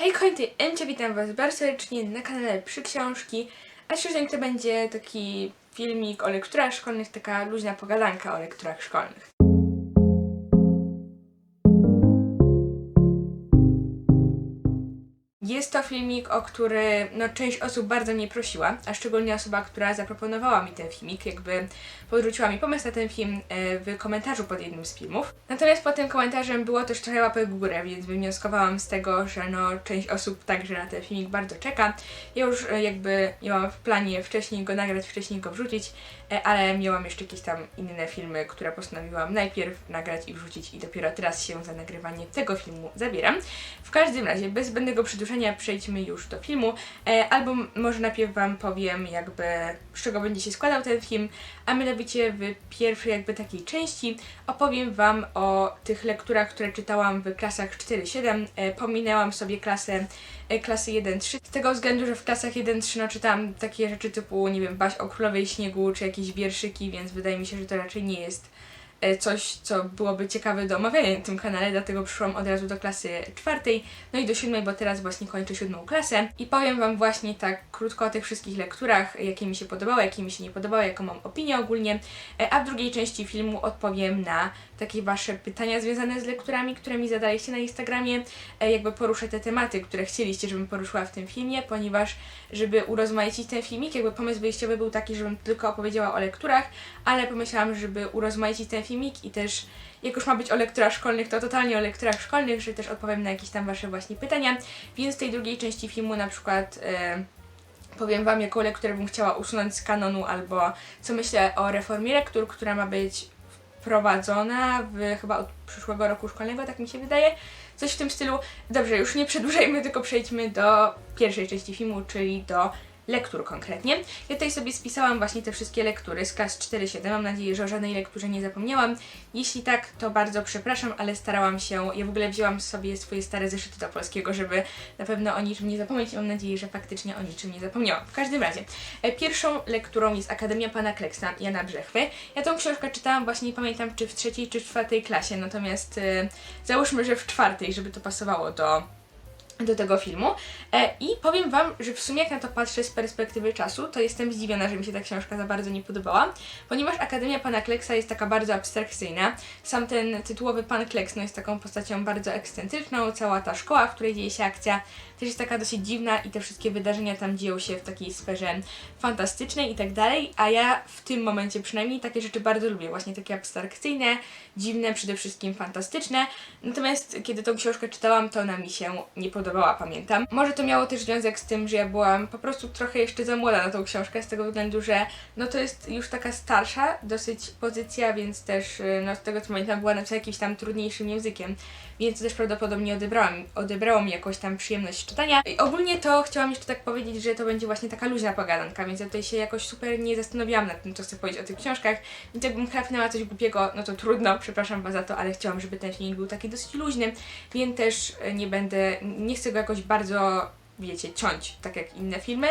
Hej końty, Emcia, witam was bardzo serdecznie na kanale Przy Książki. A dzisiaj to będzie taki filmik o lekturach szkolnych, taka luźna pogadanka o lekturach szkolnych. Jest to filmik, o który no, część osób bardzo mnie prosiła, a szczególnie osoba, która zaproponowała mi ten filmik, jakby podrzuciła mi pomysł na ten film e, w komentarzu pod jednym z filmów. Natomiast pod tym komentarzem było też trochę łapek w górę, więc wywnioskowałam z tego, że no, część osób także na ten filmik bardzo czeka. Ja już e, jakby miałam w planie wcześniej go nagrać, wcześniej go wrzucić, ale miałam jeszcze jakieś tam inne filmy, które postanowiłam najpierw nagrać i wrzucić i dopiero teraz się za nagrywanie tego filmu zabieram. W każdym razie, bez zbędnego przedłużenia przejdźmy już do filmu, e, albo może najpierw Wam powiem jakby z czego będzie się składał ten film, a mianowicie w pierwszej jakby takiej części opowiem Wam o tych lekturach, które czytałam w klasach 4-7. E, pominęłam sobie klasę e, klasy 1-3 z tego względu, że w klasach 1-3 no, czytałam takie rzeczy typu, nie wiem, Baś o Królowej Śniegu, czy jakieś wierszyki, więc wydaje mi się, że to raczej nie jest coś, co byłoby ciekawe do omawiania na tym kanale, dlatego przyszłam od razu do klasy czwartej, no i do siódmej, bo teraz właśnie kończę siódmą klasę. I powiem Wam właśnie tak krótko o tych wszystkich lekturach, jakie mi się podobały, jakie mi się nie podobały, jaką mam opinię ogólnie, E, a w drugiej części filmu odpowiem na takie Wasze pytania związane z lekturami, które mi zadaliście na Instagramie, E, jakby poruszę te tematy, które chcieliście, żebym poruszyła w tym filmie, ponieważ żeby urozmaicić ten filmik, jakby pomysł wyjściowy był taki, żebym tylko opowiedziała o lekturach, ale pomyślałam, żeby urozmaicić ten filmik i też jak już ma być o lekturach szkolnych, to totalnie o lekturach szkolnych, że też odpowiem na jakieś tam Wasze właśnie pytania, więc w tej drugiej części filmu na przykład e, powiem Wam, jaką lekturę bym chciała usunąć z kanonu, albo co myślę o reformie lektur, która ma być wprowadzona w chyba od przyszłego roku szkolnego, tak mi się wydaje. Coś w tym stylu. Dobrze, już nie przedłużajmy, tylko przejdźmy do pierwszej części filmu, czyli do lektur konkretnie. Ja tutaj sobie spisałam właśnie te wszystkie lektury z klas 4-7. Mam nadzieję, że o żadnej lekturze nie zapomniałam. Jeśli tak, to bardzo przepraszam, ale starałam się, ja w ogóle wzięłam sobie swoje stare zeszyty do polskiego, żeby na pewno o niczym nie zapomnieć mam nadzieję, że faktycznie o niczym nie zapomniałam. W każdym razie, e, pierwszą lekturą jest Akademia Pana Kleksa Jana Brzechwy. Ja tą książkę czytałam właśnie, nie pamiętam czy w trzeciej czy w czwartej klasie, natomiast e, załóżmy, że w czwartej, żeby to pasowało do do tego filmu. E, I powiem Wam, że w sumie jak na to patrzę z perspektywy czasu, to jestem zdziwiona, że mi się ta książka za bardzo nie podobała, ponieważ Akademia Pana Kleksa jest taka bardzo abstrakcyjna. Sam ten tytułowy Pan Kleks no, jest taką postacią bardzo ekscentryczną, cała ta szkoła, w której dzieje się akcja, też jest taka dosyć dziwna i te wszystkie wydarzenia tam dzieją się w takiej sferze fantastycznej i tak dalej, a ja w tym momencie przynajmniej takie rzeczy bardzo lubię, właśnie takie abstrakcyjne, dziwne, przede wszystkim fantastyczne. Natomiast kiedy tą książkę czytałam, to ona mi się nie podobała, pamiętam. Może to miało też związek z tym, że ja byłam po prostu trochę jeszcze za młoda na tą książkę, z tego względu, że no to jest już taka starsza dosyć pozycja, więc też y, no z tego co pamiętam była napisana jakimś tam trudniejszym językiem, więc to też prawdopodobnie odebrałam, odebrało mi jakąś tam przyjemność czytania. I ogólnie to chciałam jeszcze tak powiedzieć, że to będzie właśnie taka luźna pogadanka, więc ja tutaj się jakoś super nie zastanawiałam nad tym, co chcę powiedzieć o tych książkach, więc jakbym chrapnęła coś głupiego, no to trudno, przepraszam Was za to, ale chciałam, żeby ten filmik był taki dosyć luźny, więc też nie będę, nie chcę go jakoś bardzo, wiecie, ciąć, tak jak inne filmy.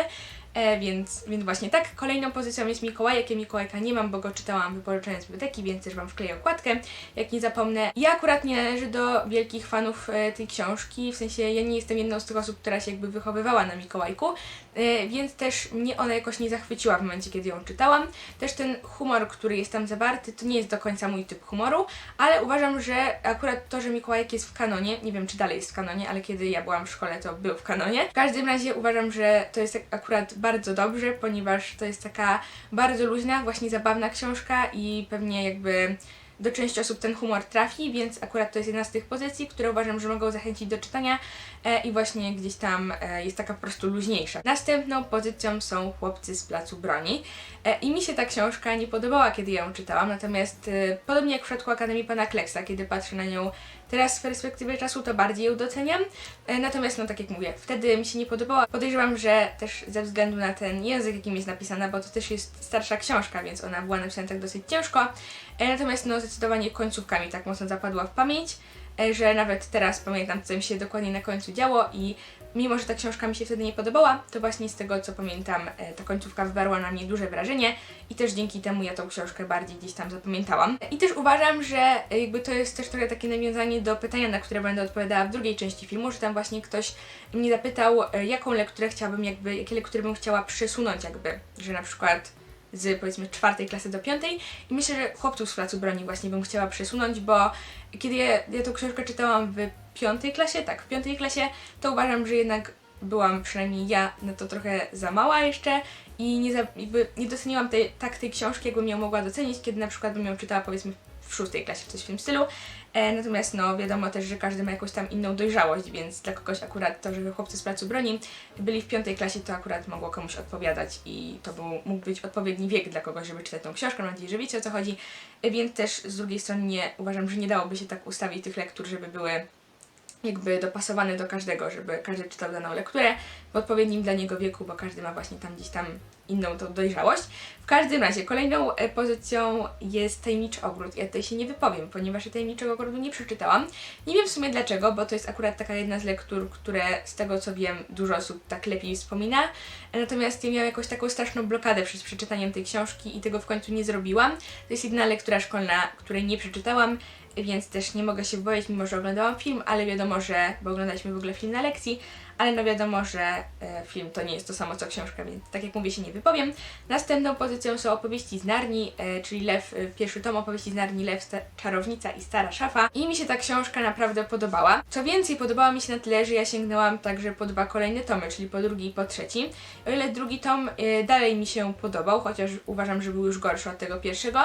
E, więc, więc właśnie tak. Kolejną pozycją jest Mikołajek. Ja Mikołajka nie mam, bo go czytałam wypożyczając z biblioteki, więc też Wam wkleję okładkę, jak nie zapomnę. Ja akurat nie należę do wielkich fanów e, tej książki, w sensie ja nie jestem jedną z tych osób, która się jakby wychowywała na Mikołajku, e, więc też mnie ona jakoś nie zachwyciła w momencie, kiedy ją czytałam. Też ten humor, który jest tam zawarty, to nie jest do końca mój typ humoru, ale uważam, że akurat to, że Mikołajek jest w kanonie, nie wiem czy dalej jest w kanonie, ale kiedy ja byłam w szkole, to był w kanonie. W każdym razie uważam, że to jest akurat bardzo dobrze, ponieważ to jest taka bardzo luźna, właśnie zabawna książka i pewnie jakby do części osób ten humor trafi, więc akurat to jest jedna z tych pozycji, które uważam, że mogą zachęcić do czytania e, i właśnie gdzieś tam e, jest taka po prostu luźniejsza. Następną pozycją są Chłopcy z Placu Broni e, i mi się ta książka nie podobała, kiedy ją czytałam, natomiast e, podobnie jak w przypadku Akademii Pana Kleksa, kiedy patrzę na nią teraz z perspektywy czasu, to bardziej ją doceniam. E, natomiast, no tak jak mówię, wtedy mi się nie podobała. Podejrzewam, że też ze względu na ten język, jakim jest napisana, bo to też jest starsza książka, więc ona była napisana tak dosyć ciężko. E, natomiast, no zdecydowanie końcówka mi tak mocno zapadła w pamięć. e, że nawet teraz pamiętam, co mi się dokładnie na końcu działo i mimo, że ta książka mi się wtedy nie podobała, to właśnie z tego, co pamiętam, e, ta końcówka wywarła na mnie duże wrażenie i też dzięki temu ja tą książkę bardziej gdzieś tam zapamiętałam. I też uważam, że e, jakby to jest też trochę takie nawiązanie do pytania, na które będę odpowiadała w drugiej części filmu, że tam właśnie ktoś mnie zapytał, e, jaką lekturę chciałabym jakby, jakie lektury bym chciała przesunąć jakby, że na przykład z powiedzmy czwartej klasy do piątej i myślę, że chłopców z placu broni właśnie bym chciała przesunąć, bo kiedy ja, ja tą książkę czytałam w piątej klasie, tak, w piątej klasie, to uważam, że jednak byłam przynajmniej ja na to trochę za mała jeszcze i nie, za, nie doceniłam tej, tak tej książki, jakbym ją mogła docenić, kiedy na przykład bym ją czytała powiedzmy w szóstej klasie, coś w tym stylu. E, natomiast no wiadomo też, że każdy ma jakąś tam inną dojrzałość, więc dla kogoś akurat to, że chłopcy z placu broni byli w piątej klasie, to akurat mogło komuś odpowiadać i to był, mógł być odpowiedni wiek dla kogoś, żeby czytać tą książkę. Mam nadzieję, że wiecie o co chodzi. E, więc też z drugiej strony nie uważam, że nie dałoby się tak ustawić tych lektur, żeby były jakby dopasowane do każdego, żeby każdy czytał daną lekturę w odpowiednim dla niego wieku, bo każdy ma właśnie tam gdzieś tam inną tą dojrzałość. W każdym razie kolejną e, pozycją jest Tajemniczy Ogród. Ja tutaj się nie wypowiem, ponieważ ja Tajemniczego Ogrodu nie przeczytałam. Nie wiem w sumie dlaczego, bo to jest akurat taka jedna z lektur, które z tego co wiem dużo osób tak lepiej wspomina. E, Natomiast ja miałam jakąś taką straszną blokadę przed przeczytaniem tej książki i tego w końcu nie zrobiłam. To jest jedyna lektura szkolna, której nie przeczytałam więc też nie mogę się boić, mimo że oglądałam film, ale wiadomo, że, bo oglądaliśmy w ogóle film na lekcji, ale no wiadomo, że e, film to nie jest to samo co książka, więc tak jak mówię się nie wypowiem. Następną pozycją są opowieści z Narni, e, czyli Lew, e, pierwszy tom opowieści z Narni, Lew, Czarownica i Stara Szafa i mi się ta książka naprawdę podobała. Co więcej, podobała mi się na tyle, że ja sięgnęłam także po dwa kolejne tomy, czyli po drugi i po trzeci. O ile drugi tom dalej mi się podobał, chociaż uważam, że był już gorszy od tego pierwszego,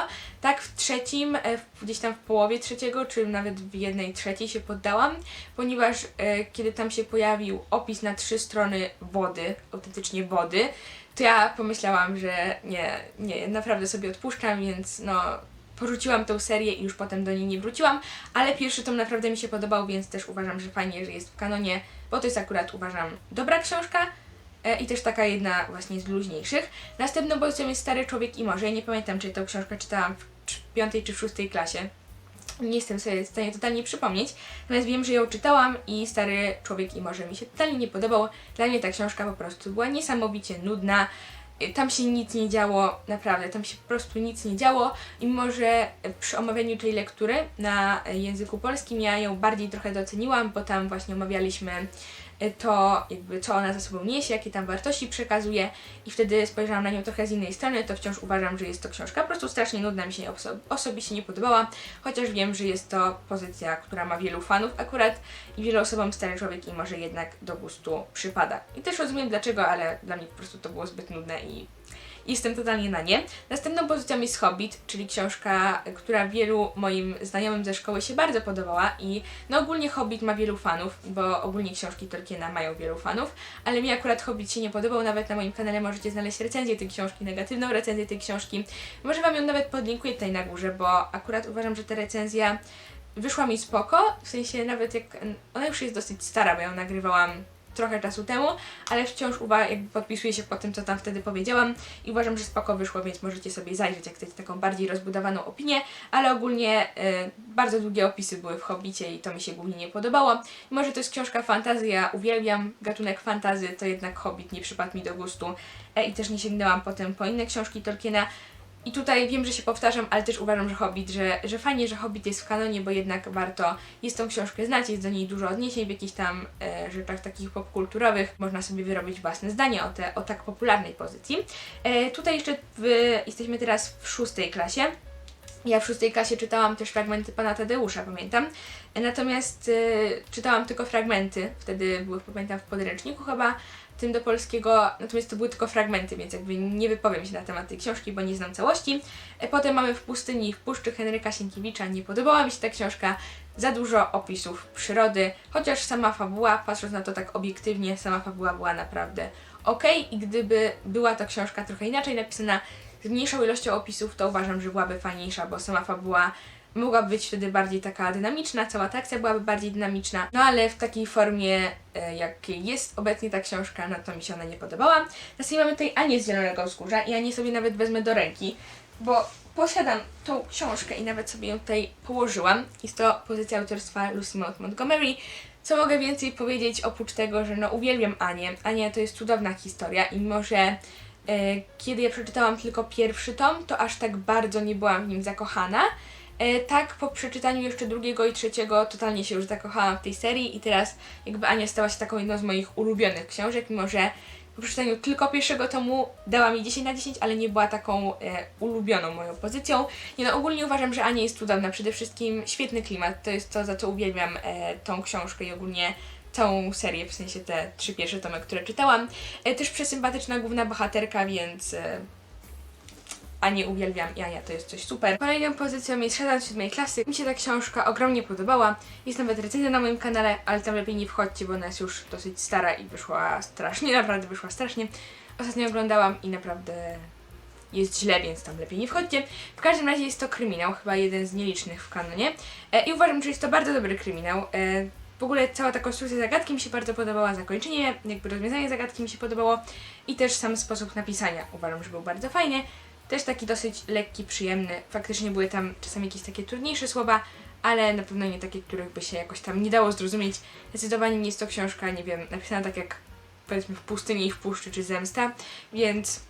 tak w trzecim, e, gdzieś tam w połowie trzeciego, czy nawet w jednej trzeciej się poddałam, ponieważ e, kiedy tam się pojawił opis na trzy strony wody, autentycznie wody, to ja pomyślałam, że nie, nie, naprawdę sobie odpuszczam, więc no porzuciłam tą serię i już potem do niej nie wróciłam, ale pierwszy tom naprawdę mi się podobał, więc też uważam, że fajnie, że jest w kanonie, bo to jest akurat uważam dobra książka, E, i też taka jedna właśnie z luźniejszych. Następną pozycją jest Stary Człowiek i Morze. Ja nie pamiętam, czy tę książkę czytałam w piątej czy w szóstej klasie. Nie jestem sobie w stanie totalnie przypomnieć, natomiast wiem, że ją czytałam i Stary Człowiek i Morze mi się totalnie nie podobał. Dla mnie ta książka po prostu była niesamowicie nudna. Tam się nic nie działo, naprawdę, tam się po prostu nic nie działo i mimo, że przy omawianiu tej lektury na języku polskim ja ją bardziej trochę doceniłam, bo tam właśnie omawialiśmy to, jakby co ona za sobą niesie, jakie tam wartości przekazuje i wtedy spojrzałam na nią trochę z innej strony, to wciąż uważam, że jest to książka po prostu strasznie nudna, mi się oso- osobiście nie podobała, chociaż wiem, że jest to pozycja, która ma wielu fanów akurat i wielu osobom Stary Człowiek i może jednak do gustu przypada. I też rozumiem dlaczego, ale dla mnie po prostu to było zbyt nudne i Jestem totalnie na nie. Następną pozycją jest Hobbit, czyli książka, która wielu moim znajomym ze szkoły się bardzo podobała i no ogólnie Hobbit ma wielu fanów, bo ogólnie książki Tolkiena mają wielu fanów, ale mi akurat Hobbit się nie podobał, nawet na moim kanale możecie znaleźć recenzję tej książki, negatywną recenzję tej książki. Może Wam ją nawet podlinkuję tutaj na górze, bo akurat uważam, że ta recenzja wyszła mi spoko, w sensie nawet jak, ona już jest dosyć stara, bo ją nagrywałam trochę czasu temu, ale wciąż uwa- jakby podpisuję się po tym, co tam wtedy powiedziałam i uważam, że spoko wyszło, więc możecie sobie zajrzeć, jak chcecie taką bardziej rozbudowaną opinię, ale ogólnie y, bardzo długie opisy były w Hobbicie i to mi się głównie nie podobało. Mimo, że to jest książka fantazy, ja uwielbiam gatunek fantazy, to jednak Hobbit nie przypadł mi do gustu e, i też nie sięgnęłam potem po inne książki Tolkiena, i tutaj wiem, że się powtarzam, ale też uważam, że Hobbit, że, że fajnie, że Hobbit jest w kanonie, bo jednak warto jest tą książkę znać, jest do niej dużo odniesień w jakichś tam e, rzeczach takich popkulturowych. Można sobie wyrobić własne zdanie o, te, o tak popularnej pozycji. E, tutaj jeszcze w, jesteśmy teraz w szóstej klasie. Ja w szóstej klasie czytałam też fragmenty pana Tadeusza, pamiętam. Natomiast e, czytałam tylko fragmenty, wtedy były, pamiętam, w podręczniku chyba, tym do polskiego, natomiast to były tylko fragmenty, więc jakby nie wypowiem się na temat tej książki, bo nie znam całości. E, Potem mamy W pustyni i w puszczy Henryka Sienkiewicza. Nie podobała mi się ta książka, za dużo opisów przyrody, chociaż sama fabuła, patrząc na to tak obiektywnie, sama fabuła była naprawdę ok i gdyby była ta książka trochę inaczej napisana, z mniejszą ilością opisów, to uważam, że byłaby fajniejsza, bo sama fabuła mogłaby być wtedy bardziej taka dynamiczna, cała ta akcja byłaby bardziej dynamiczna, no ale w takiej formie, e, jakiej jest obecnie ta książka, no to mi się ona nie podobała. Następnie mamy tutaj Anię z Zielonego Wzgórza i Anię sobie nawet wezmę do ręki, bo posiadam tą książkę i nawet sobie ją tutaj położyłam. Jest to pozycja autorstwa Lucy Maud Montgomery. Co mogę więcej powiedzieć oprócz tego, że no uwielbiam Anię. Ania to jest cudowna historia i mimo, że e, kiedy ja przeczytałam tylko pierwszy tom, to aż tak bardzo nie byłam w nim zakochana. E, tak, po przeczytaniu jeszcze drugiego i trzeciego totalnie się już zakochałam w tej serii i teraz jakby Ania stała się taką jedną z moich ulubionych książek, mimo że po przeczytaniu tylko pierwszego tomu dała mi 10 na 10, ale nie była taką e, ulubioną moją pozycją. Nie no, ogólnie uważam, że Ania jest cudowna, przede wszystkim świetny klimat, to jest to, za co uwielbiam e, tą książkę i ogólnie całą serię, w sensie te trzy pierwsze tomy, które czytałam. E, też przesympatyczna główna bohaterka, więc... E, Anię uwielbiam i Ania to jest coś super. Kolejną pozycją jest Szatan siódmej klasy. Mi się ta książka ogromnie podobała. Jest nawet recenzja na moim kanale, ale tam lepiej nie wchodźcie, bo ona jest już dosyć stara i wyszła strasznie, naprawdę wyszła strasznie. Ostatnio oglądałam i naprawdę jest źle, więc tam lepiej nie wchodźcie. W każdym razie jest to kryminał, chyba jeden z nielicznych w kanonie. E, I uważam, że jest to bardzo dobry kryminał. E, w ogóle cała ta konstrukcja zagadki mi się bardzo podobała, zakończenie, jakby rozwiązanie zagadki mi się podobało i też sam sposób napisania uważam, że był bardzo fajny. Też taki dosyć lekki, przyjemny. Faktycznie były tam czasami jakieś takie trudniejsze słowa, ale na pewno nie takie, których by się jakoś tam nie dało zrozumieć. Zdecydowanie nie jest to książka, nie wiem, napisana tak jak powiedzmy w pustyni i w puszczy czy zemsta, więc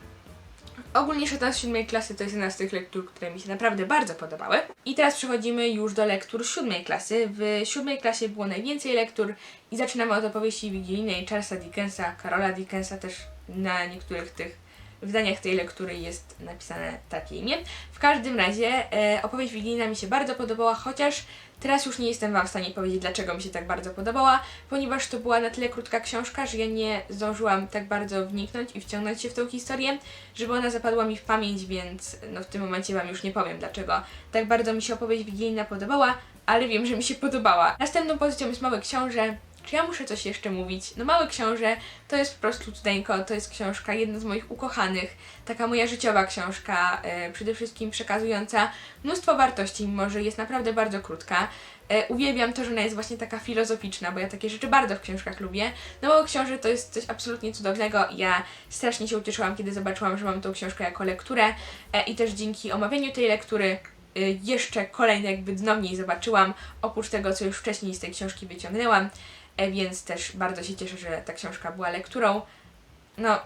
ogólnie Szatan z siódmej klasy to jest jedna z tych lektur, które mi się naprawdę bardzo podobały. I teraz przechodzimy już do lektur siódmej klasy. W siódmej klasie było najwięcej lektur i zaczynamy od opowieści wigilijnej Charlesa Dickensa, Karola Dickensa też na niektórych tych wydaniach tej lektury jest napisane takie imię. W każdym razie e, opowieść wigilijna mi się bardzo podobała, chociaż teraz już nie jestem Wam w stanie powiedzieć, dlaczego mi się tak bardzo podobała, ponieważ to była na tyle krótka książka, że ja nie zdążyłam tak bardzo wniknąć i wciągnąć się w tą historię, żeby ona zapadła mi w pamięć, więc no w tym momencie Wam już nie powiem, dlaczego tak bardzo mi się opowieść wigilijna podobała, ale wiem, że mi się podobała. Następną pozycją jest Mały Książę, czy ja muszę coś jeszcze mówić? No Mały Książę to jest po prostu cudeńko, to jest książka jedna z moich ukochanych, taka moja życiowa książka, e, przede wszystkim przekazująca mnóstwo wartości, mimo że jest naprawdę bardzo krótka. E, uwielbiam to, że ona jest właśnie taka filozoficzna, bo ja takie rzeczy bardzo w książkach lubię. No Mały Książę to jest coś absolutnie cudownego ja strasznie się ucieszyłam, kiedy zobaczyłam, że mam tą książkę jako lekturę e, i też dzięki omawianiu tej lektury jeszcze kolejne jakby dno w niej zobaczyłam, oprócz tego, co już wcześniej z tej książki wyciągnęłam. E, więc też bardzo się cieszę, że ta książka była lekturą. No,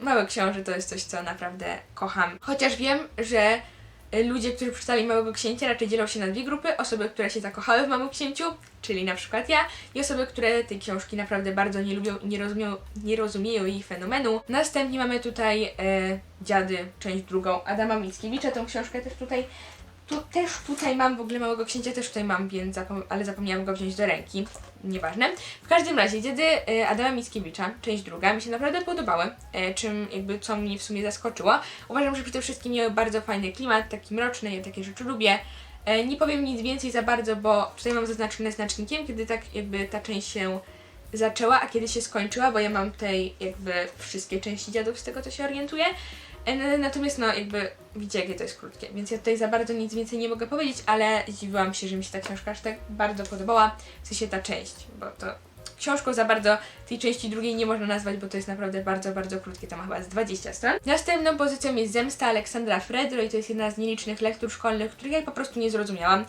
Mały Książę to jest coś, co naprawdę kocham. Chociaż wiem, że e, ludzie, którzy przeczytali Małego Księcia raczej dzielą się na dwie grupy. Osoby, które się zakochały w Małym Księciu, czyli na przykład ja, i osoby, które tej książki naprawdę bardzo nie lubią i nie rozumieją, nie rozumieją jej fenomenu. Następnie mamy tutaj e, Dziady, część drugą Adama Mickiewicza. Tą książkę też tutaj tu, też tutaj mam, w ogóle Małego Księcia też tutaj mam, więc zapom- ale zapomniałam go wziąć do ręki. Nieważne. W każdym razie, Dziedy e, Adama Mickiewicza, część druga, mi się naprawdę podobały, e, czym jakby co mnie w sumie zaskoczyło. Uważam, że przede wszystkim miały bardzo fajny klimat, taki mroczny, ja takie rzeczy lubię. E, nie powiem nic więcej za bardzo, bo tutaj mam zaznaczone znacznikiem, kiedy tak jakby ta część się zaczęła, a kiedy się skończyła, bo ja mam tutaj jakby wszystkie części dziadów z tego co się orientuję. E, Natomiast no jakby widzicie jakie to jest krótkie, więc ja tutaj za bardzo nic więcej nie mogę powiedzieć, ale zdziwiłam się, że mi się ta książka aż tak bardzo podobała, w sensie ta część, bo to książką za bardzo tej części drugiej nie można nazwać, bo to jest naprawdę bardzo, bardzo krótkie, tam chyba z 20 stron. Następną pozycją jest Zemsta Aleksandra Fredro i to jest jedna z nielicznych lektur szkolnych, których ja po prostu nie zrozumiałam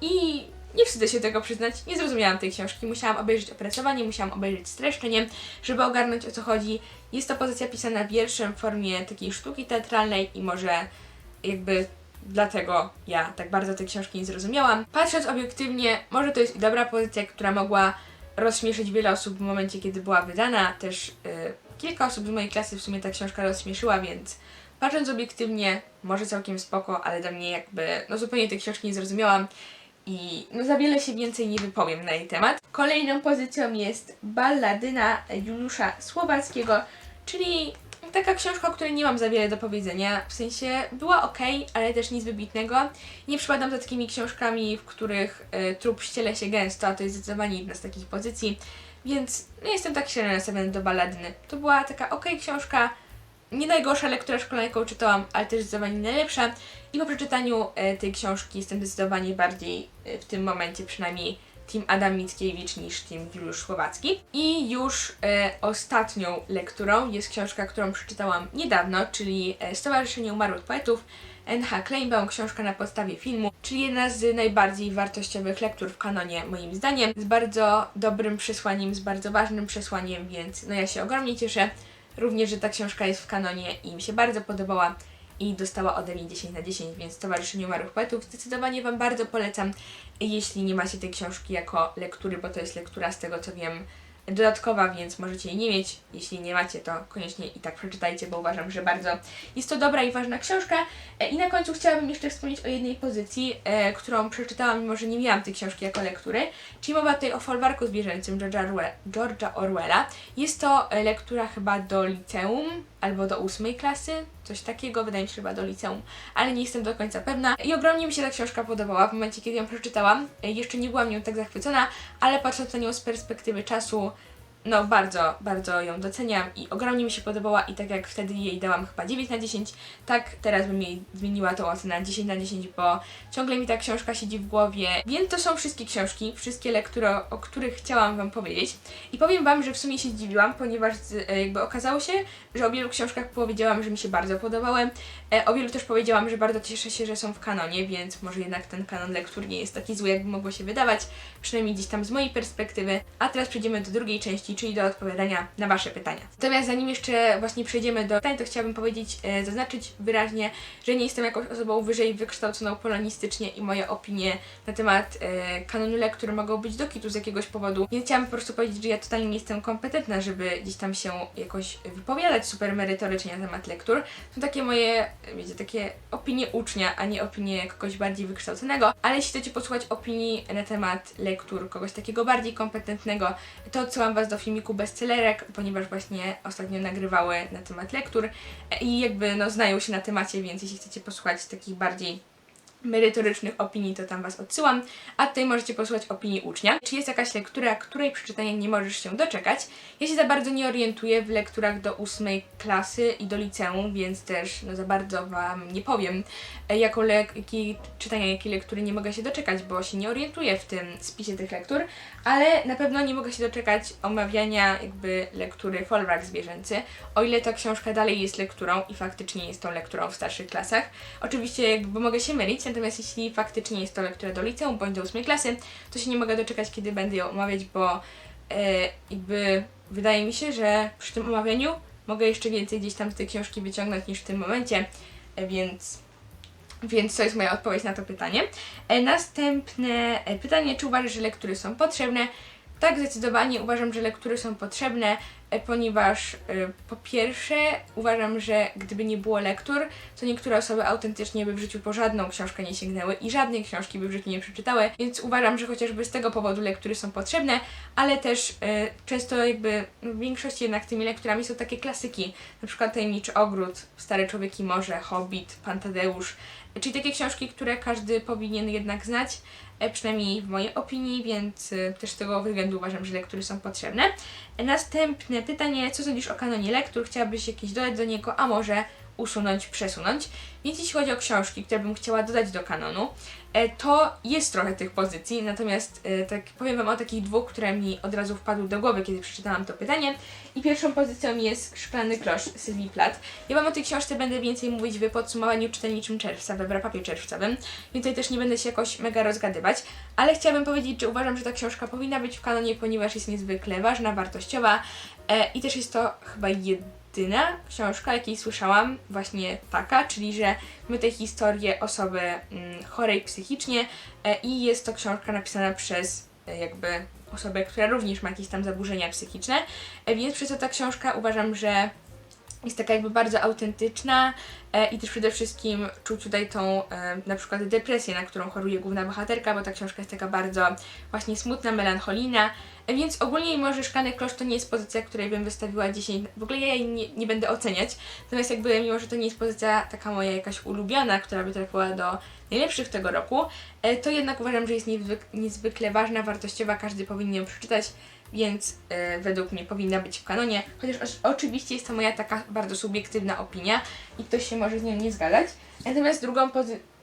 i nie wstydzę się tego przyznać, nie zrozumiałam tej książki. Musiałam obejrzeć opracowanie, musiałam obejrzeć streszczenie, żeby ogarnąć o co chodzi. Jest to pozycja pisana wierszem w formie takiej sztuki teatralnej i może jakby dlatego ja tak bardzo tej książki nie zrozumiałam. Patrząc obiektywnie, może to jest i dobra pozycja, która mogła rozśmieszyć wiele osób w momencie, kiedy była wydana. Też y, kilka osób z mojej klasy w sumie ta książka rozśmieszyła, więc patrząc obiektywnie, może całkiem spoko, ale do mnie jakby, no zupełnie tej książki nie zrozumiałam i no za wiele się więcej nie wypowiem na jej temat. Kolejną pozycją jest Balladyna Juliusza Słowackiego, czyli taka książka, o której nie mam za wiele do powiedzenia. W sensie była ok, ale też nic wybitnego. Nie przypadam za takimi książkami, w których y, trup ściele się gęsto, a to jest zdecydowanie jedna z takich pozycji. Więc no, jestem tak średnio nastawiona do Balladyny. To była taka ok książka, nie najgorsza lektura szkolna, jaką czytałam, ale też zdecydowanie najlepsza. I po przeczytaniu e, tej książki jestem zdecydowanie bardziej e, w tym momencie przynajmniej Team Adam Mickiewicz niż Team Juliusz Słowacki. I już e, ostatnią lekturą jest książka, którą przeczytałam niedawno, czyli e, Stowarzyszenie Umarłych Poetów. N.H. Kleinbaum, książka na podstawie filmu, czyli jedna z najbardziej wartościowych lektur w kanonie moim zdaniem, z bardzo dobrym przesłaniem, z bardzo ważnym przesłaniem, więc no ja się ogromnie cieszę również, że ta książka jest w kanonie i mi się bardzo podobała i dostała ode mnie 10 na 10, więc Towarzyszenie Umarłych Poetów zdecydowanie Wam bardzo polecam, jeśli nie macie tej książki jako lektury, bo to jest lektura z tego co wiem dodatkowa, więc możecie jej nie mieć. Jeśli nie macie, to koniecznie i tak przeczytajcie, bo uważam, że bardzo jest to dobra i ważna książka. E, I na końcu chciałabym jeszcze wspomnieć o jednej pozycji, e, którą przeczytałam, mimo że nie miałam tej książki jako lektury, czyli mowa tutaj o folwarku zwierzęcym George'a Orwe- George'a Orwella. Jest to e, lektura chyba do liceum albo do ósmej klasy, coś takiego, wydaje mi się chyba do liceum, ale nie jestem do końca pewna. I ogromnie mi się ta książka podobała w momencie, kiedy ją przeczytałam. Jeszcze nie byłam nią tak zachwycona, ale patrząc na nią z perspektywy czasu, no bardzo, bardzo ją doceniam i ogromnie mi się podobała i tak jak wtedy jej dałam chyba 9 na 10, tak teraz bym jej zmieniła tą ocenę na 10 na 10, bo ciągle mi ta książka siedzi w głowie. Więc to są wszystkie książki, wszystkie lektury, o, których chciałam Wam powiedzieć. I powiem Wam, że w sumie się zdziwiłam, ponieważ e, jakby okazało się, że o wielu książkach powiedziałam, że mi się bardzo podobały. E, o wielu też powiedziałam, że bardzo cieszę się, że są w kanonie, więc może jednak ten kanon lektur nie jest taki zły, jakby mogło się wydawać, przynajmniej gdzieś tam z mojej perspektywy. A teraz przejdziemy do drugiej części, czyli do odpowiadania na Wasze pytania. Natomiast zanim jeszcze właśnie przejdziemy do pytań, to chciałabym powiedzieć, e, zaznaczyć wyraźnie, że nie jestem jakąś osobą wyżej wykształconą polonistycznie i moje opinie na temat e, kanonu lektur mogą być do kitu z jakiegoś powodu. Więc chciałam po prostu powiedzieć, że ja totalnie nie jestem kompetentna, żeby gdzieś tam się jakoś wypowiadać super merytorycznie na temat lektur. To takie moje, wiecie, takie opinie ucznia, a nie opinie kogoś bardziej wykształconego. Ale jeśli chcecie posłuchać opinii na temat lektur kogoś takiego bardziej kompetentnego, to odsyłam Was do filmiku bestsellerek, ponieważ właśnie ostatnio nagrywały na temat lektur i jakby no znają się na temacie, więc jeśli chcecie posłuchać takich bardziej merytorycznych opinii, to tam Was odsyłam, a tutaj możecie posłuchać opinii ucznia. Czy jest jakaś lektura, której przeczytania nie możesz się doczekać? Ja się za bardzo nie orientuję w lekturach do ósmej klasy i do liceum, więc też no, za bardzo Wam nie powiem, e, jakiej czytania, jakiej lektury nie mogę się doczekać, bo się nie orientuję w tym spisie tych lektur, ale na pewno nie mogę się doczekać omawiania jakby lektury Folwark Zwierzęcy, o ile ta książka dalej jest lekturą i faktycznie jest tą lekturą w starszych klasach. Oczywiście jakby mogę się mylić, natomiast jeśli faktycznie jest to lektura do liceum bądź do ósmej klasy, to się nie mogę doczekać, kiedy będę ją omawiać, bo e, jakby wydaje mi się, że przy tym omawianiu mogę jeszcze więcej gdzieś tam z tej książki wyciągnąć niż w tym momencie, e, więc więc to jest moja odpowiedź na to pytanie. E, następne e, pytanie, czy uważasz, że lektury są potrzebne? Tak, zdecydowanie uważam, że lektury są potrzebne, e, ponieważ e, po pierwsze uważam, że gdyby nie było lektur, to niektóre osoby autentycznie by w życiu po żadną książkę nie sięgnęły i żadnej książki by w życiu nie przeczytały, więc uważam, że chociażby z tego powodu lektury są potrzebne, ale też e, często jakby w większości jednak tymi lekturami są takie klasyki, na przykład Tajemniczy Ogród, Stary Człowiek i Morze, Hobbit, Pan Tadeusz, czyli takie książki, które każdy powinien jednak znać, przynajmniej w mojej opinii, więc e, też z tego względu uważam, że lektury są potrzebne. E, Następne pytanie, co sądzisz o kanonie lektur? Chciałabyś jakieś dodać do niego, a może usunąć, przesunąć? Więc jeśli chodzi o książki, które bym chciała dodać do kanonu, e, to jest trochę tych pozycji, natomiast e, tak powiem Wam o takich dwóch, które mi od razu wpadły do głowy, kiedy przeczytałam to pytanie. I pierwszą pozycją jest Szklany Klosz Sylwii Plath. Ja Wam o tej książce będę więcej mówić w podsumowaniu czytelniczym czerwca, we wrapapie czerwcowym, więc tutaj też nie będę się jakoś mega rozgadywać, ale chciałabym powiedzieć, że uważam, że ta książka powinna być w kanonie, ponieważ jest niezwykle ważna, wartościowa e, i też jest to chyba jedyna książka, jakiej słyszałam, właśnie taka, czyli że my tę historię osoby mm, chorej psychicznie e, i jest to książka napisana przez e, jakby osobę, która również ma jakieś tam zaburzenia psychiczne, e, więc przez to ta książka uważam, że jest taka jakby bardzo autentyczna e, i też przede wszystkim czuć tutaj tą e, na przykład depresję, na którą choruje główna bohaterka, bo ta książka jest taka bardzo właśnie smutna, melancholijna, e, więc ogólnie mimo, że Szklany Klosz to nie jest pozycja, której bym wystawiła 10, w ogóle ja jej nie, nie będę oceniać, natomiast jakby mimo, że to nie jest pozycja taka moja jakaś ulubiona, która by trafiła do najlepszych tego roku, e, to jednak uważam, że jest niezwyk- niezwykle ważna, wartościowa, każdy powinien ją przeczytać, więc e, według mnie powinna być w kanonie, chociaż oczywiście jest to moja taka bardzo subiektywna opinia i ktoś się może z nią nie zgadzać. Natomiast drugą pozycję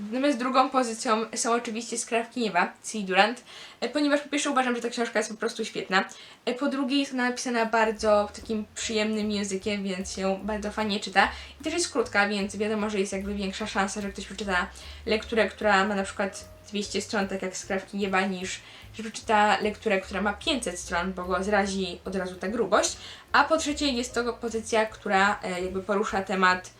Natomiast drugą pozycją są oczywiście Skrawki Nieba, C. Durant, e, ponieważ po pierwsze uważam, że ta książka jest po prostu świetna, e, po drugie jest ona napisana bardzo takim przyjemnym językiem, więc się bardzo fajnie czyta i też jest krótka, więc wiadomo, że jest jakby większa szansa, że ktoś przeczyta lekturę, która ma na przykład 200 stron, tak jak Skrawki Nieba, niż że przeczyta lekturę, która ma 500 stron, bo go zrazi od razu ta grubość. A po trzecie jest to pozycja, która e, jakby porusza temat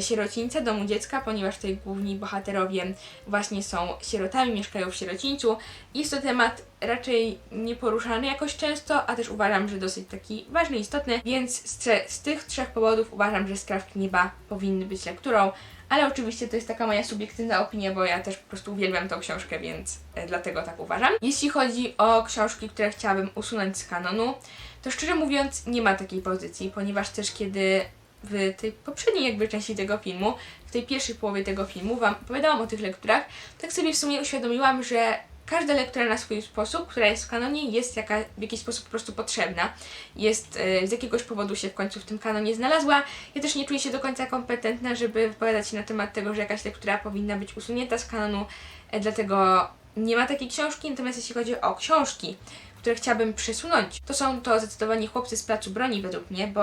sierocińca, domu dziecka, ponieważ tutaj główni bohaterowie właśnie są sierotami, mieszkają w sierocińcu. Jest to temat raczej nieporuszany jakoś często, a też uważam, że dosyć taki ważny, istotny, więc z, z tych trzech powodów uważam, że Skrawki Nieba powinny być lekturą, ale oczywiście to jest taka moja subiektywna opinia, bo ja też po prostu uwielbiam tą książkę, więc e, dlatego tak uważam. Jeśli chodzi o książki, które chciałabym usunąć z kanonu, to szczerze mówiąc nie ma takiej pozycji, ponieważ też kiedy w tej poprzedniej jakby części tego filmu, w tej pierwszej połowie tego filmu Wam opowiadałam o tych lekturach, tak sobie w sumie uświadomiłam, że każda lektura na swój sposób, która jest w kanonie, jest jaka, w jakiś sposób po prostu potrzebna. Jest e, z jakiegoś powodu się w końcu w tym kanonie znalazła. Ja też nie czuję się do końca kompetentna, żeby wypowiadać się na temat tego, że jakaś lektura powinna być usunięta z kanonu, e, dlatego nie ma takiej książki. Natomiast jeśli chodzi o książki, które chciałabym przesunąć, to są to zdecydowanie Chłopcy z Placu Broni według mnie, bo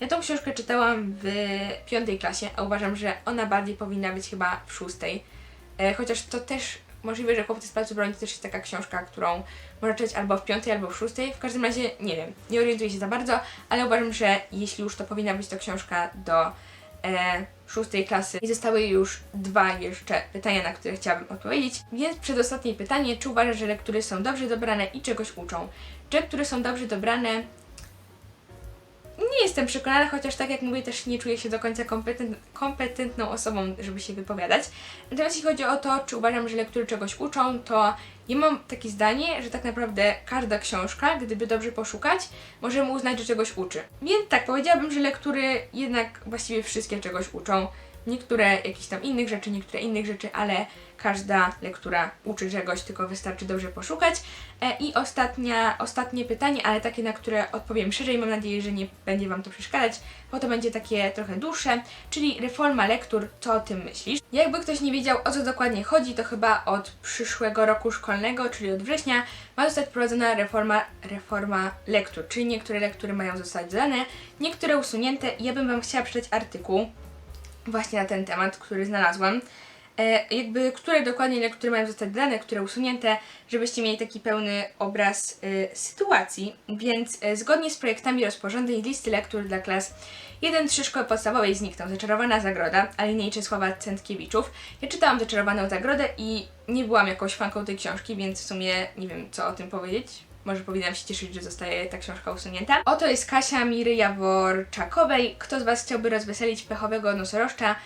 ja tą książkę czytałam w piątej klasie, a uważam, że ona bardziej powinna być chyba w szóstej. E, chociaż to też możliwe, że Chłopcy z Placu Broni to też jest taka książka, którą można czytać albo w piątej, albo w szóstej. W każdym razie nie wiem, nie orientuję się za bardzo, ale uważam, że jeśli już to powinna być to książka do e, szóstej klasy. I zostały już dwa jeszcze pytania, na które chciałabym odpowiedzieć. Więc przedostatnie pytanie, czy uważasz, że lektury są dobrze dobrane i czegoś uczą? Czy lektury są dobrze dobrane? Nie jestem przekonana, chociaż tak jak mówię, też nie czuję się do końca kompetent, kompetentną osobą, żeby się wypowiadać. Natomiast jeśli chodzi o to, czy uważam, że lektury czegoś uczą, to ja mam takie zdanie, że tak naprawdę każda książka, gdyby dobrze poszukać, możemy uznać, że czegoś uczy. Więc tak, powiedziałabym, że lektury jednak właściwie wszystkie czegoś uczą. Niektóre jakichś tam innych rzeczy, niektóre innych rzeczy, ale każda lektura uczy czegoś, tylko wystarczy dobrze poszukać. E, I ostatnia, ostatnie pytanie, ale takie, na które odpowiem szerzej, mam nadzieję, że nie będzie Wam to przeszkadzać, bo to będzie takie trochę dłuższe, czyli reforma lektur, co o tym myślisz? Jakby ktoś nie wiedział, o co dokładnie chodzi, to chyba od przyszłego roku szkolnego, czyli od września, ma zostać wprowadzona reforma, reforma lektur, czyli niektóre lektury mają zostać dodane, niektóre usunięte. Ja bym Wam chciała przeczytać artykuł, właśnie na ten temat, który znalazłam. E, jakby które dokładnie lektury mają zostać dane, które usunięte, żebyście mieli taki pełny obraz e, sytuacji. Więc e, zgodnie z projektami rozporządzeń listy lektur dla klas 1-3 szkoły podstawowej znikną Zaczarowana Zagroda Aliny i Czesława Centkiewiczów. Ja czytałam Zaczarowaną Zagrodę i nie byłam jakąś fanką tej książki, więc w sumie nie wiem co o tym powiedzieć. Może powinnam się cieszyć, że zostaje ta książka usunięta. Oto jest Kasia Miry Jaworczakowej. Kto z Was chciałby rozweselić pechowego nosorożcza, e,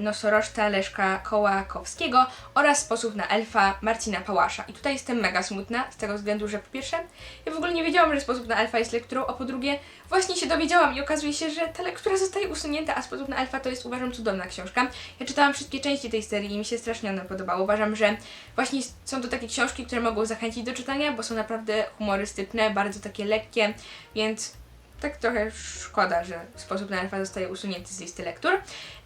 nosorożca Leszka Kołakowskiego oraz sposób na elfa Marcina Pałasza. I tutaj jestem mega smutna z tego względu, że po pierwsze, ja w ogóle nie wiedziałam, że sposób na elfa jest lekturą, a po drugie, właśnie się dowiedziałam i okazuje się, że ta lektura zostaje usunięta, a sposób na elfa to jest uważam cudowna książka. Ja czytałam wszystkie części tej serii i mi się strasznie ona podobała. Uważam, że właśnie są to takie książki, które mogą zachęcić do czytania, bo są naprawdę humorystyczne, bardzo takie lekkie, więc tak trochę szkoda, że sposób na elfa zostaje usunięty z listy lektur.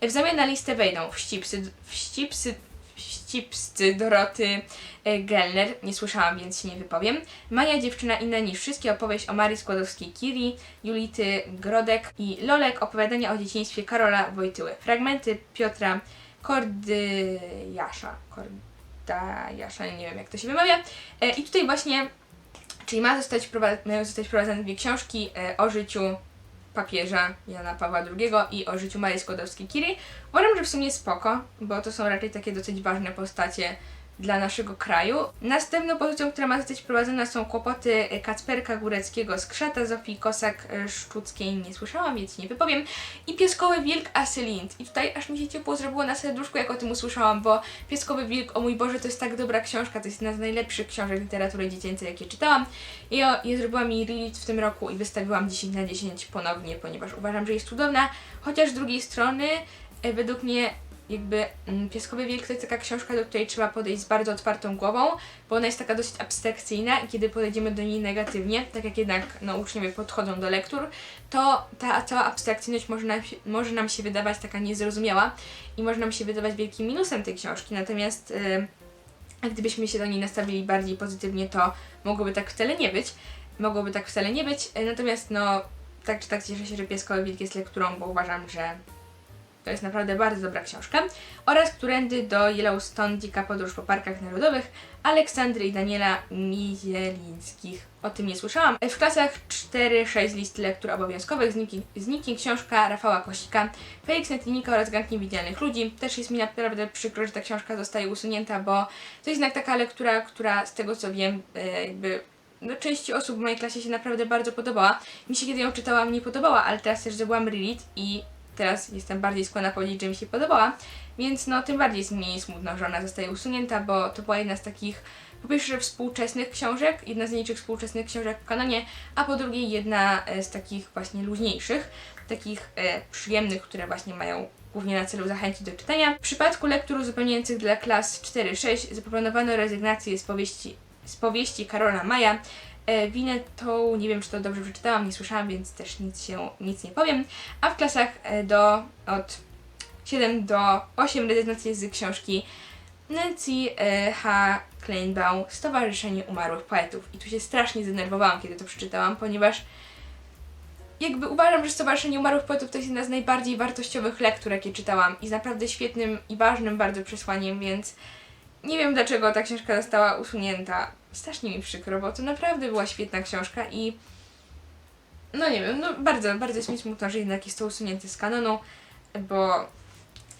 W zamian na listę wejdą wścibsy, wścibsy, wścibscy Doroty e, Gelner, nie słyszałam, więc się nie wypowiem. Maja, dziewczyna inna niż wszystkie, opowieść o Marii Skłodowskiej-Curie, Julity Grodek i Lolek, opowiadania o dzieciństwie Karola Wojtyły. Fragmenty Piotra Kordyjasza. Kordajasza, nie wiem jak to się wymawia. E, I tutaj właśnie Czyli ma zostać mają zostać wprowadzone dwie książki e, o życiu papieża Jana Pawła II i o życiu Marii Skłodowskiej-Curie. Uważam, że w sumie spoko, bo to są raczej takie dosyć ważne postacie dla naszego kraju. Następną pozycją, która ma zostać wprowadzona są kłopoty Kacperka Góreckiego z Krzata, Zofii Kosak-Szczuckiej nie słyszałam, więc nie wypowiem. I Pieskowy Wilk Asylint. I tutaj aż mi się ciepło zrobiło na serduszku, jak o tym usłyszałam, bo Pieskowy Wilk, o mój Boże, to jest tak dobra książka, to jest jedna z najlepszych książek literatury dziecięcej, jakie czytałam. I ja je zrobiłam mi release w tym roku i wystawiłam 10 na 10 ponownie, ponieważ uważam, że jest cudowna, chociaż z drugiej strony, e, według mnie jakby mm, Pieskowy Wilk to jest taka książka, do której trzeba podejść z bardzo otwartą głową, bo ona jest taka dosyć abstrakcyjna i kiedy podejdziemy do niej negatywnie, tak jak jednak no, uczniowie podchodzą do lektur, to ta cała abstrakcyjność może nam, się- może nam się wydawać taka niezrozumiała i może nam się wydawać wielkim minusem tej książki, natomiast y, a gdybyśmy się do niej nastawili bardziej pozytywnie, to mogłoby tak wcale nie być. Mogłoby tak wcale nie być. E, Natomiast no, tak czy tak cieszę się, że Pieskowy Wilk jest lekturą, bo uważam, że to jest naprawdę bardzo dobra książka. Oraz Którędy do Yellowstone Dzika Podróż po Parkach Narodowych Aleksandry i Daniela Mizielińskich. O tym nie słyszałam. W klasach 4-6 list lektur obowiązkowych zniki, zniki książka Rafała Kosika, Felix Netlinika oraz Gang Niewidzialnych Ludzi. Też jest mi naprawdę przykro, że ta książka zostaje usunięta, bo to jest jednak taka lektura, która z tego co wiem, e, jakby no, części osób w mojej klasie się naprawdę bardzo podobała. Mi się kiedy ją czytałam nie podobała, ale teraz też zrobiłam reread i teraz jestem bardziej skłonna powiedzieć, że mi się podobała, więc no tym bardziej jest mi smutno, że ona zostaje usunięta, bo to była jedna z takich po pierwsze współczesnych książek, jedna z najmniejszych współczesnych książek w kanonie, a po drugie jedna e, z takich właśnie luźniejszych, takich e, przyjemnych, które właśnie mają głównie na celu zachęcić do czytania. W przypadku lektur uzupełniających dla klas 4-6 zaproponowano rezygnację z powieści, z powieści Karola Maja. E, Winetą, nie wiem czy to dobrze przeczytałam, nie słyszałam, więc też nic się, nic nie powiem. A w klasach e, do, od 7 do 8 rezygnacje z książki Nancy e, H. Kleinbaum Stowarzyszenie Umarłych Poetów. I tu się strasznie zdenerwowałam, kiedy to przeczytałam, ponieważ jakby uważam, że Stowarzyszenie Umarłych Poetów to jest jedna z najbardziej wartościowych lektur, jakie czytałam i z naprawdę świetnym i ważnym bardzo przesłaniem, więc nie wiem dlaczego ta książka została usunięta. Strasznie mi przykro, bo to naprawdę była świetna książka i no nie wiem, no bardzo, bardzo jest mi smutno, że jednak jest to usunięte z kanonu, bo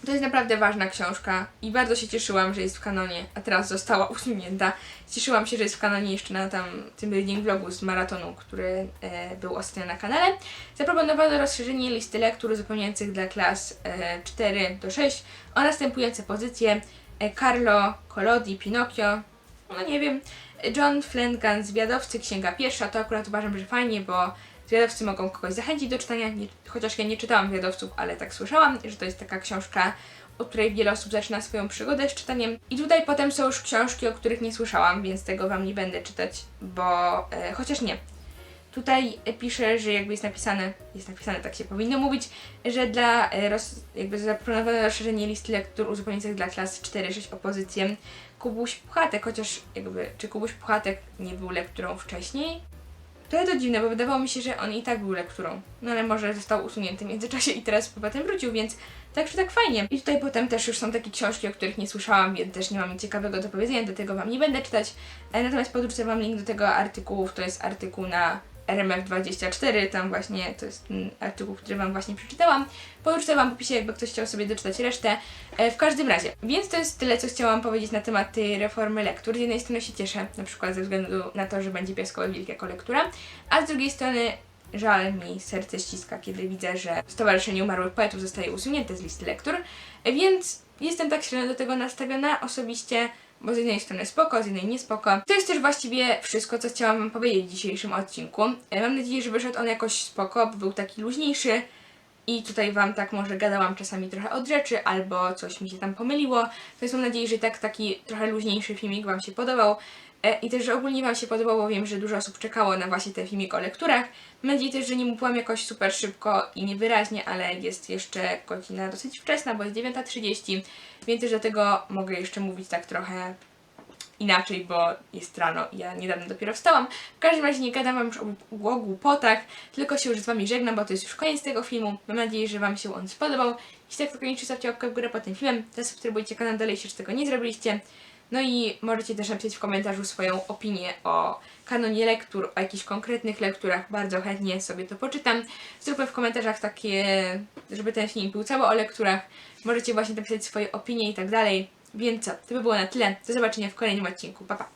to jest naprawdę ważna książka i bardzo się cieszyłam, że jest w kanonie, a teraz została usunięta. Cieszyłam się, że jest w kanonie jeszcze na tam tym reading vlogu z maratonu, który e, był ostatnio na kanale. Zaproponowano rozszerzenie listy lektur uzupełniających dla klas e, 4 do 6 o następujące pozycje e, Carlo Collodi, Pinocchio, no nie wiem, John Flanagan, Zwiadowcy, Księga Pierwsza, to akurat uważam, że fajnie, bo zwiadowcy mogą kogoś zachęcić do czytania, nie, chociaż ja nie czytałam zwiadowców, ale tak słyszałam, że to jest taka książka, od której wiele osób zaczyna swoją przygodę z czytaniem. I tutaj potem są już książki, o których nie słyszałam, więc tego Wam nie będę czytać, bo e, chociaż nie. Tutaj pisze, że jakby jest napisane, jest napisane, tak się powinno mówić, że dla e, roz, jakby zaproponowane rozszerzenie listy lektur uzupełniających dla klas 4-6 opozycję Kubuś Puchatek, chociaż jakby, czy Kubuś Puchatek nie był lekturą wcześniej? Trochę to dziwne, bo wydawało mi się, że on i tak był lekturą. No ale może został usunięty w międzyczasie i teraz potem wrócił, więc tak czy tak fajnie. I tutaj potem też już są takie książki, o których nie słyszałam, więc też nie mam ciekawego do powiedzenia, do tego Wam nie będę czytać. E, Natomiast podrzucę Wam link do tego artykułu, to jest artykuł na RMF24, tam właśnie to jest ten artykuł, który Wam właśnie przeczytałam. Podrzucę Wam w opisie, jakby ktoś chciał sobie doczytać resztę. E, w każdym razie, więc to jest tyle, co chciałam powiedzieć na temat tej reformy lektur. Z jednej strony się cieszę, na przykład ze względu na to, że będzie Piaskowy Wilk jako lektura, a z drugiej strony żal mi serce ściska, kiedy widzę, że Stowarzyszenie Umarłych Poetów zostaje usunięte z listy lektur, E, więc jestem tak średnio do tego nastawiona osobiście, bo z jednej strony spoko, z jednej nie spoko. To jest też właściwie wszystko, co chciałam Wam powiedzieć w dzisiejszym odcinku. Mam nadzieję, że wyszedł on jakoś spoko, bo był taki luźniejszy i tutaj Wam tak może gadałam czasami trochę od rzeczy, albo coś mi się tam pomyliło. Więc mam nadzieję, że tak taki trochę luźniejszy filmik Wam się podobał. E, I też, że ogólnie Wam się podobał, bo wiem, że dużo osób czekało na właśnie ten filmik o lekturach. Mam nadzieję też, że nie mówiłam jakoś super szybko i niewyraźnie, ale jest jeszcze godzina dosyć wczesna, bo jest 9.30, więc też dlatego mogę jeszcze mówić tak trochę inaczej, bo jest rano i ja niedawno dopiero wstałam. W każdym razie nie gadam Wam już o, głupotach, tylko się już z Wami żegnam, bo to jest już koniec tego filmu. Mam nadzieję, że Wam się on spodobał. Jeśli tak, to koniecznie zostawcie łapkę w górę pod tym filmem, zasubskrybujcie kanał dalej, jeśli tego nie zrobiliście. No i możecie też napisać w komentarzu swoją opinię o kanonie lektur, o jakichś konkretnych lekturach. Bardzo chętnie sobie to poczytam. Zróbmy w komentarzach takie, żeby ten film był cały o lekturach. Możecie właśnie napisać swoje opinie i tak dalej. Więc co, to by było na tyle. Do zobaczenia w kolejnym odcinku. Pa, pa!